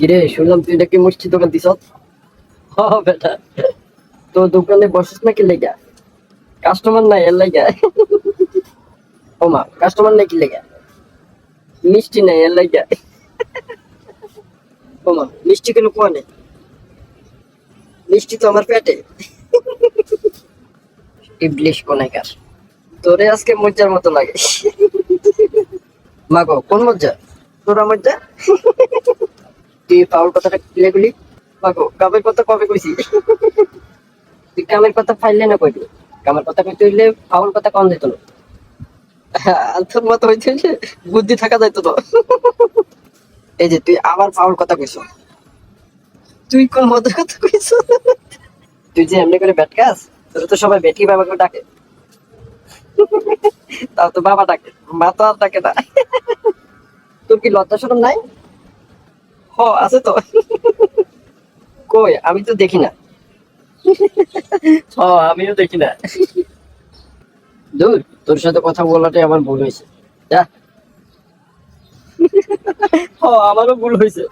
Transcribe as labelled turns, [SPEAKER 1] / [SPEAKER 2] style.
[SPEAKER 1] কিরে, শুনলাম তুই নাকি মিষ্টি দোকান দিছ? হ বেটা। তো দোকানে বসিস নাকি লেগা? কাস্টমার নাই, এর লেগা। ও মা কাস্টমার নাকি লেগা? মিষ্টি নাই, এর লেগা। ও মা, মিষ্টি কেন কোয়া নেই? মিষ্টি তো আমার পেটে। ইবলিশ কোনাইকার। তোরে আজকে মজ্জার মতো লাগে। মাগো, কোন মজ্জা? তোরা মজ্জা? তুই পাউল কথাটা খুলে গুলি মাগো কামের কথা কবে কইছি তুই কামের কথা ফাইলে না কইবি কামের কথা কইতে হইলে ফাউল কথা কম যেত না আন্তর মতো হইলে বুদ্ধি থাকা যাইতো না এই যে তুই আবার ফাউল কথা কইছ তুই কোন মদের কথা কইছ তুই যে এমনি করে ব্যাট খাস তোর তো সবাই বেটি বাবাকে ডাকে। তাও তো বাবা ডাকে মা তো আর ডাকে না। তোর কি লজ্জা শরম নাই? হ আছে তো। কই? আমি তো দেখি না। আমিও দেখি না। দূর তোর সাথে কথা বলাটাই আমার ভুল হয়েছে। যা। আমারও ভুল হয়েছে।